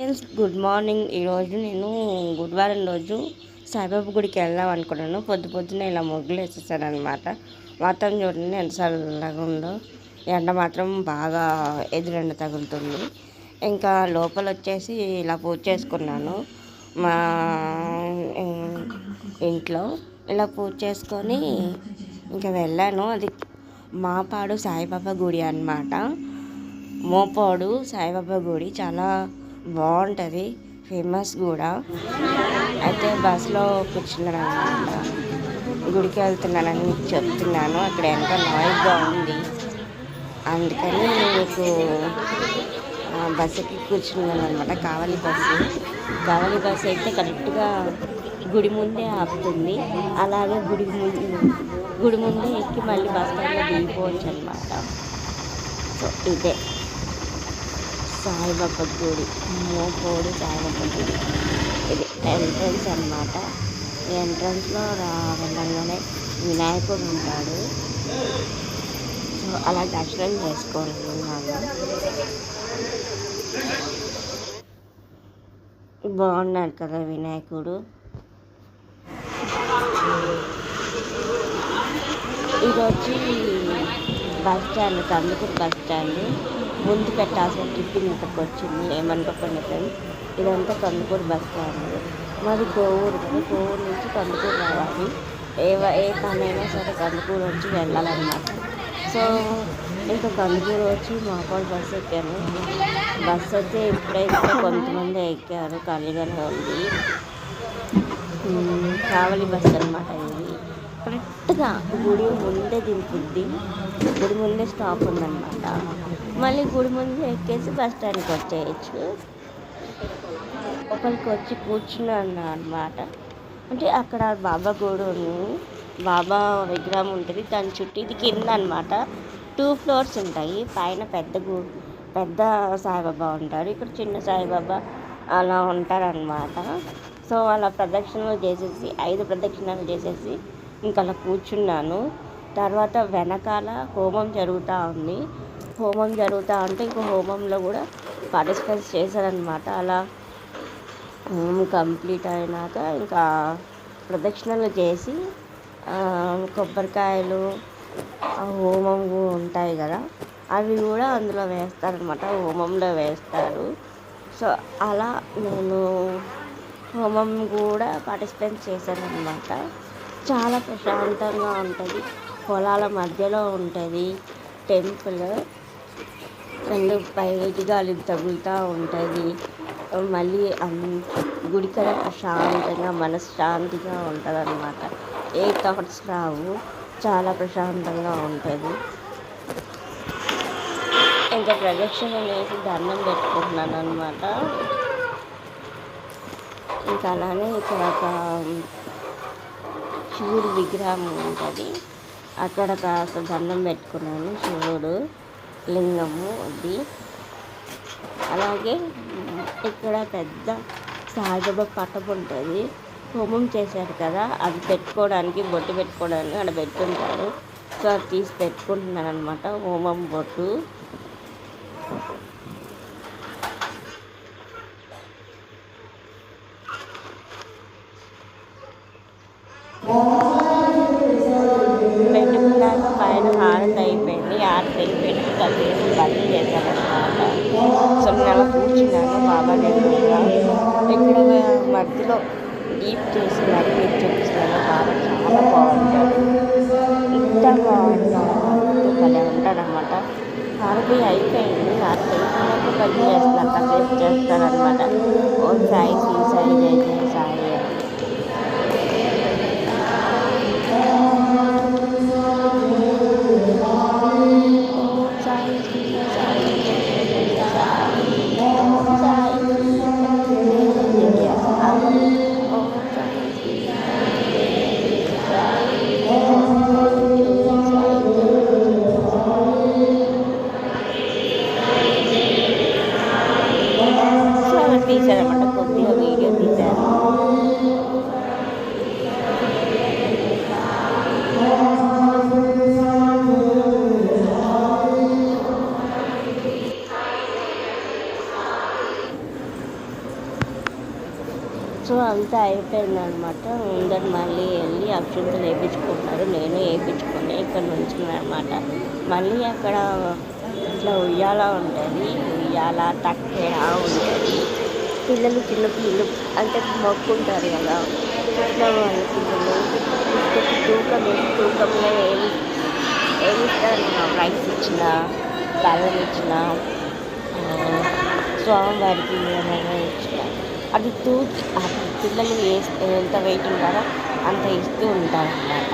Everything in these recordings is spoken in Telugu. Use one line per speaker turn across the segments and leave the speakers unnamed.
ఫ్రెండ్స్ గుడ్ మార్నింగ్ ఈరోజు నేను గురువారం రోజు సాయిబాబా గుడికి వెళ్దాం అనుకున్నాను. పొద్దు పొద్దున ఇలా ముగ్గులు వేసేసాను అనమాట వాతావరణం చూడండి ఎంత చల్లగా ఉందో. ఎండ మాత్రం బాగా ఎదురెండ తగులుతుంది. ఇంకా లోపల వచ్చేసి ఇలా పూజ చేసుకున్నాను. మా ఇంట్లో ఇలా పూజ చేసుకొని ఇంకా వెళ్ళాను. అది మాపాడు సాయిబాబా గుడి అనమాట మోపాడు సాయిబాబా గుడి. చాలా బాగుంటుంది ఫేమస్ కూడా. అయితే బస్సులో కూర్చున్నాను అనమాట గుడికి వెళ్తున్నానని మీకు చెప్తున్నాను. అక్కడ ఎంత నాయిస్గా ఉంది అందుకని మీకు బస్సుకి కూర్చున్నాను అనమాట కావాలి బస్సు కావాలి బస్సు అయితే కరెక్ట్గా గుడి ముందే ఆపుతుంది. అలాగే గుడి ముందు గుడి ముందే ఎక్కి మళ్ళీ బస్ స్టాండ్లో దిగిపోవచ్చు అనమాట సో ఇదే. సాయిబాబా గుడి మోపోడు సాయిబాబా గుడి ఇది ఎంట్రన్స్ అనమాట ఈ ఎంట్రన్స్లో వెళ్ళంగానే వినాయకుడు ఉంటాడు. సో అలా దర్శనం చేసుకుంటున్నాను బాగున్నాడు కదా వినాయకుడు. ఇది వచ్చి bus stand Kandukur bus stand. ముందు పెట్టాల్సిన ట్రిప్పింగ్ ఇక్కడికి వచ్చింది. ఏమనుకోకుండా ఫ్రెండ్స్ ఇదంతా కందుకూరు బస్ స్టాండ్ మాది కోవూరు. కోవూరు నుంచి కందుకూరు రావాలి. ఏ ఏ పనైనా సరే కందుకూరు వచ్చి వెళ్ళాలన్నమాట. సో ఇంకా కందుకూరు వచ్చి మాపాడు బస్సు ఎక్కాను. బస్సు అయితే ఇప్పుడైతే కొంతమంది ఎక్కారు. ఖాళీగానే ఉంది. కావలి బస్సు అనమాట ఇది. కరెక్ట్గా గుడి ముందే దింపుద్ది. గుడి ముందే స్టాప్ ఉందన్నమాట. మళ్ళీ గుడి ముందు ఎక్కేసి బస్ స్టాండ్కి వచ్చేయచ్చు. ఒకరికి వచ్చి కూర్చున్నాను అనమాట అంటే అక్కడ బాబా గూడును బాబా విగ్రహం ఉంటుంది. దాని చుట్టూ ఇది కింద అనమాట టూ ఫ్లోర్స్ ఉంటాయి. పైన పెద్ద గు పెద్ద సాయిబాబా ఉంటారు ఇక్కడ చిన్న సాయిబాబా అలా ఉంటారనమాట సో అలా ప్రదక్షిణలు చేసేసి ఐదు ప్రదక్షిణలు చేసేసి ఇంకా అలా కూర్చున్నాను. తర్వాత వెనకాల హోమం జరుగుతూ ఉంది. హోమం జరుగుతూ ఉంటే ఇంకో హోమంలో కూడా పార్టిసిపేట్ చేశారనమాట అలా హోమం కంప్లీట్ అయినాక ఇంకా ప్రదక్షిణలు చేసి కొబ్బరికాయలు హోమం ఉంటాయి కదా అవి కూడా అందులో వేస్తారనమాట హోమంలో వేస్తారు. సో అలా నేను హోమం కూడా పార్టిసిపేట్ చేశాను అనమాట చాలా ప్రశాంతంగా ఉంటుంది. పొలాల మధ్యలో ఉంటుంది. టెంపుల్ రెండు ప్రైవేట్ గాలి తగులుతూ ఉంటుంది. మళ్ళీ గుడికడ ప్రశాంతంగా మనశ్శాంతిగా ఉంటుంది అనమాట ఏ థాట్స్ రావు చాలా ప్రశాంతంగా ఉంటుంది. ఇంకా ప్రదక్షిణ అనేసి దండం పెట్టుకుంటున్నాను అనమాట ఇంకా అలానే ఇక్కడ ఒక శివుడి విగ్రహం ఉంటుంది. అక్కడ కాస్త దండం పెట్టుకున్నాను శివుడు. లింగము అది అలాగే ఇక్కడ పెద్ద సాయిబాబా పటం ఉంటుంది. హోమం చేశారు కదా అది పెట్టుకోవడానికి బొట్టు పెట్టుకోవడానికి అక్కడ పెట్టుంటారు సో అది తీసి పెట్టుకుంటున్నాను అనమాట హోమం బొట్టు. నాకు హారతి అయిపోయింది కలిసి బంద్ చేశారనమాట సో నేను అలా కూర్చున్నాను బాబా దగ్గర ఇక్కడ మధ్యలో డీప్ చేసి మరి మీకు చూపిస్తున్నాను బాబా చాలా బాగుంటాడు ఇంత బాగుంటాడు భలే ఉంటాడనమాట హారతి అయిపోయింది హారతి అయిపోయినాక పని చేస్తున్నారు కాసేపు చేస్తారనమాట ఓ సాయి శ్రీ సాయి జయ సాయి సో అంతా అయిపోయింది అనమాట ముందర మళ్ళీ వెళ్ళి అక్షంతలు వేయించుకుంటారు నేను వేయించుకొని ఇక్కడ నుంచి అనమాట మళ్ళీ అక్కడ ఇట్లా ఉయ్యాల ఉంటుంది. ఉయ్యాల తక్కెడ ఉంటుంది. పిల్లలు చిన్న పిల్లలు అంటే మొక్కుంటారు కదా. అట్లా వాళ్ళ పిల్లలు తూకం తూకంలో ఏమి ఏమి ఇస్తారు రైస్ ఇచ్చిన బెల్లం ఇచ్చిన స్వామివారికి ఏమైనా ఇచ్చిన. అది తూకి పిల్లలు ఎంత వెయిట్ ఉంటారో అంత ఇస్తూ ఉంటారు అన్నమాట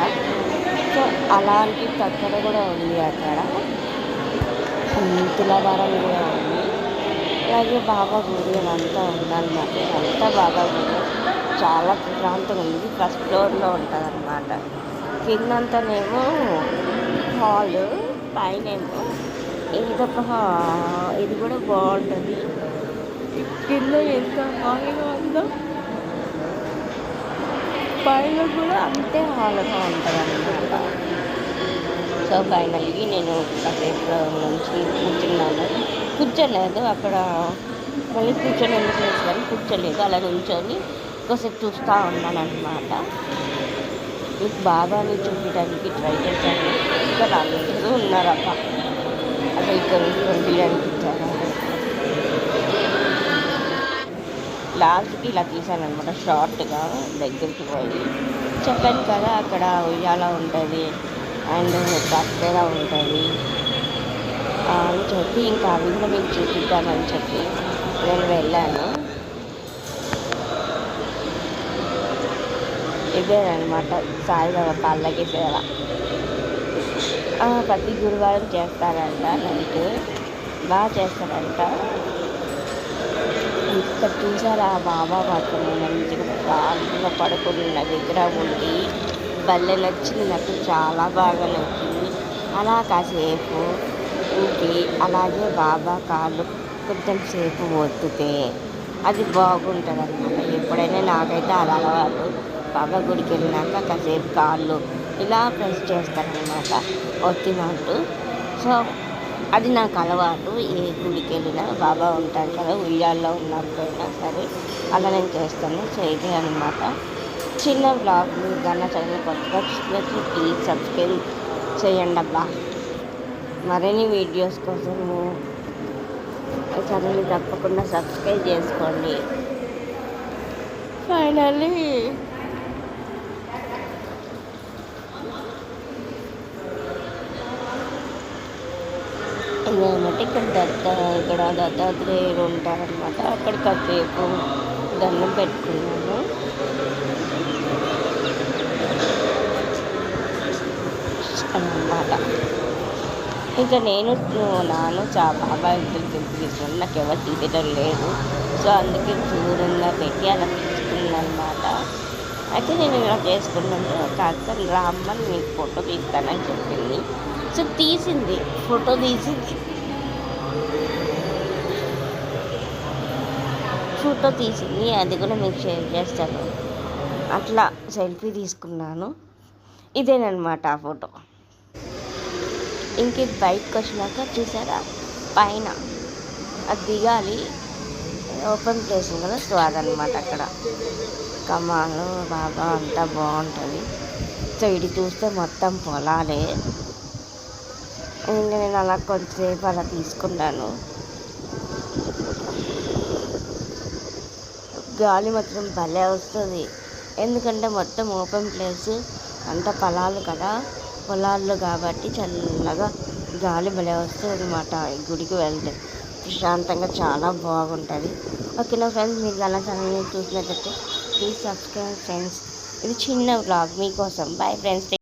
సో అలాంటి తక్కడ కూడా ఉంది అక్కడ. తులాభారం కూడా ఉంది. అలాగే బాబా గుడి అదంతా ఉందన్నమాట. అంతా బాబా గుడి చాలా ప్రాంతం ఉంది. ఫస్ట్ ఫ్లోర్లో ఉంటుంది అనమాట కిందంతానేమో హాల్ పైన ఏమో ఇదొక ఇది కూడా బాగుంటుంది. కింద ఎంత? హాయిగా ఉందో పైన కూడా అంతే హాయిగా ఉంటుంది అనమాట సో ఫైనల్కి నేను కాసేపు నుంచి కూర్చున్నాను. కూర్చోలేదు అక్కడ మళ్ళీ కూర్చొని ఎందుకు వేసాను కూర్చోలేదు అలా నుంచొని కాసేపు చూస్తూ ఉన్నాను అనమాట మీకు బాబాని చూపించడానికి ట్రై చేశాను. ఇక్కడ అందరూ ఉన్నారప్ప అసలు ఇక్కడ పంపించడానికి ఇచ్చారు. లాస్ట్కి ఇలా తీసాను అనమాట షార్ట్గా దగ్గరికి పోయి. చెప్పాను కదా అక్కడ ఉయ్యాల ఉంటుంది అండ్ కత్తెర ఉంటుంది. అని చెప్పి ఇంకా అవి కూడా మీకు చూపిద్దామని చెప్పి నేను వెళ్ళాను. ఇదేనమాట సాయిబాబా పల్లకి సేవ. ప్రతి గురువారం చేస్తారంట నైట్. బాగా చేస్తారంట. ఇక్కడ చూసారా ఆ బాబా మాత్రం మంచిగా ప్రాంతంగా పడుకుని నా దగ్గర ఉండి భలే నచ్చింది. నాకు చాలా బాగా నచ్చింది. అలా కాసేపు ఉండి అలాగే బాబా కాళ్ళు కొంచెం సేపు ఒత్తితే అది బాగుంటుంది అనమాట ఎప్పుడైనా నాకైతే అలా అలవాటు. బాబా గుడికి వెళ్ళినాక కాసేపు కాళ్ళు ఇలా ప్రెస్ చేస్తారనమాట ఒత్తినట్టు. సో అది నాకు అలవాటు. ఏ గుడికి వెళ్ళినా బాబా ఉంటాను కదా ఉయ్యాల్లో ఉన్నప్పుడైనా సరే అలా నేను చేస్తాను సో ఇదే అనమాట చిన్న బ్లాగ్ కన్నా చదివిన కొత్తగా చూసినట్టు ప్లీజ్ సబ్స్క్రైబ్ చేయండి అబ్బా. మరిన్ని వీడియోస్ కోసం ఛానల్ని తప్పకుండా సబ్స్క్రైబ్ చేసుకోండి. ఫైనల్లీ ఏమంటే ఇక్కడ దత్త ఇక్కడ దత్తాత్రేయులు ఉంటారనమాట అక్కడ కాసేపు దండం పెట్టుకున్నాను. అనమాట ఇంకా నేను నాను చా బాబాయ్ ఇద్దరు తీసుకుని నాకు ఎవరు తీసేయడం లేదు. సో అందుకే దూరంగా పెట్టి అలా తీసుకున్నాను అనమాట అయితే నేను ఇలా చేసుకున్నాను. కాస్త రామ్మని మీకు ఫోటో తీస్తానని చెప్పింది. సో తీసింది ఫోటో తీసింది. ఫోటో తీసింది అది కూడా మీకు షేర్ చేస్తాను. అట్లా సెల్ఫీ తీసుకున్నాను. ఇదేనమాట ఆ ఫోటో. ఇంక బయటకు వచ్చినాక చూసారా? పైన అది దిగాలి. ఓపెన్ ప్లేస్ కదా సో అదనమాట అక్కడ. కమాలు బాగా అంతా బాగుంటుంది. సో ఇది చూస్తే మొత్తం పొలాలే. ఇంకా నేను అలా కొంచెంసేపు అలా తీసుకున్నాను. గాలి మాత్రం భలే వస్తుంది. ఎందుకంటే మొత్తం ఓపెన్ ప్లేస్ అంత పొలాలు కదా. పొలాల్లో కాబట్టి చల్లగా గాలి భలే వస్తుంది అనమాట గుడికి వెళ్తే. ప్రశాంతంగా చాలా బాగుంటుంది. ఓకేనా ఫ్రెండ్స్ మీరు అలా ఛానల్ చూసినట్టయితే ప్లీజ్ సబ్స్క్రైబ్ ఫ్రెండ్స్. ఇది చిన్న బ్లాగ్ మీకోసం. Bye friends.